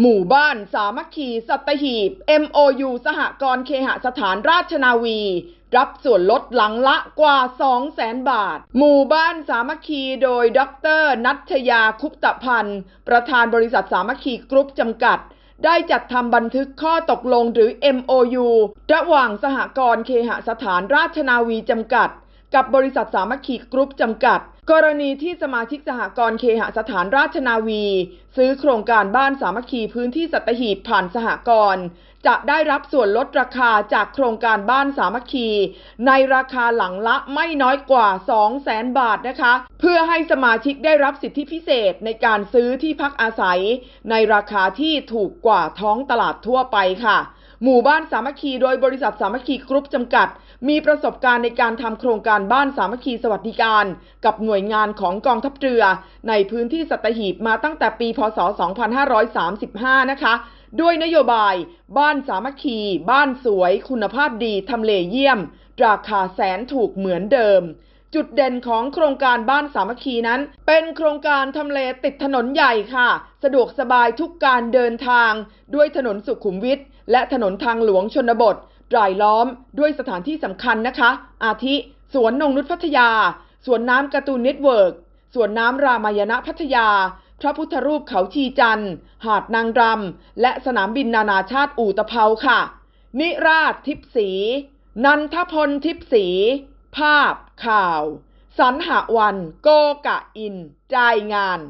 หมู่บ้านสามัคคีสัตหีบ MOU สหกรณ์เคหสถานราชนาวี รับส่วนลดหลังละกว่า 200,000 บาท หมู่บ้านสามัคคีโดยดรนัทยาคุปตพันธ์ ประธานบริษัทสามัคคีกรุ๊ปจำกัด ได้จัดทำบันทึกข้อตกลงหรือ MOU ระหว่างสหกรณ์เคหสถานราชนาวีจำกัด กับบริษัทสามัคคีกรุ๊ปจำกัด กรณีที่สมาชิกสหกรณ์เคหสถานราชนาวี ซื้อโครงการบ้านสามัคคีพื้นที่สัตหีบผ่านสหกรณ์จะได้รับส่วนลดราคาจากโครงการบ้านสามัคคี ในราคาหลังละไม่น้อยกว่า 200,000 บาทนะคะ เพื่อให้สมาชิกได้รับสิทธิพิเศษในการซื้อที่พักอาศัย ในราคาที่ถูกกว่าท้องตลาดทั่วไปค่ะ หมู่บ้านสามัคคีโดยบริษัทสามัคคีกรุ๊ปจำกัด มีประสบการณ์ในการทำโครงการบ้านสามัคคีสวัสดิการ กับหน่วยงานของกองทัพเรือ ในพื้นที่สัตหีบมาตั้งแต่ปี พศ 2535 นะคะ ด้วยนโยบาย บ้านสามัคคี บ้านสวย คุณภาพดีทำเลเยี่ยม ราคาแสนถูกเหมือนเดิมจุดเด่นของโครงการบ้านสามัคคีนั้น เป็นโครงการทำเลติดถนนใหญ่ค่ะ สะดวกสบายทุกการเดินทาง ด้วยถนนสุขุมวิทและถนนทางหลวงชนบท รายล้อมด้วยสถานที่สำคัญนะคะ อาทิสวนนงนุชพัทยา สวนน้ำการ์ตูนเน็ตเวิร์กสวนน้ำรามายณพัทยา พระพุทธรูปเขาชีจันทร์ หาดนางรำ และสนามบินนานาชาติอู่ตะเภาค่ะ นิราชทิพสี นันทพลทิพสี ภาพข่าว สันหวัน โกกะอิน จ่ายงาน